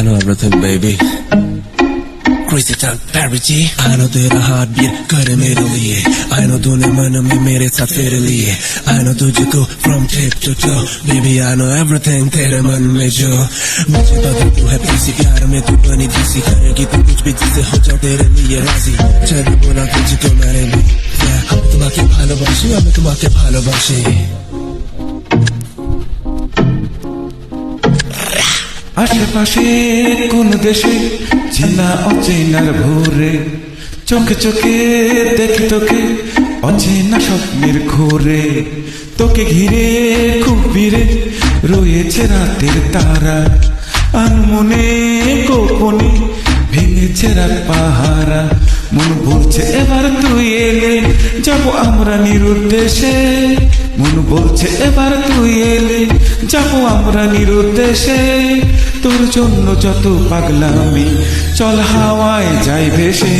I know everything, baby. Crazy talk, Barry G. I know तेरा heart beat करे मेरे लिए I know तूने मन में मेरे साथ फेर लिए I know तुझको from tip to toe Baby I know everything तेरे मन में जो मुझे पता तू है किसी प्यार में तू बनी किसी करेगी तू कुछ भी जिसे हो जाओ तेरे लिए राजी चल बोला तुझको मैंने भी Yeah, তোমাকে ভালোবাসি আমি তোমাকে ভালোবাসি আশেপাশে কোন দেশে চেনা অচেনার ভোরে চোখে চোখে দেখি তোকে অচেনা স্বপ্নের ঘোরে তোকে ঘিরে খুব ভিড়ে রয়েছে রাতের তারা। আনমনে, গোপনে ভেঙেছে রাত পাহারা। মন বলছে এবার তুই এলে যাব আমরা নিরুদ্দেশে। মন বলছে, এবার তুই এলে যাব আমরা নিরুদ্দেশে। তোর জন্য যত পাগলামি, চল হাওয়ায় যাই ভেসে।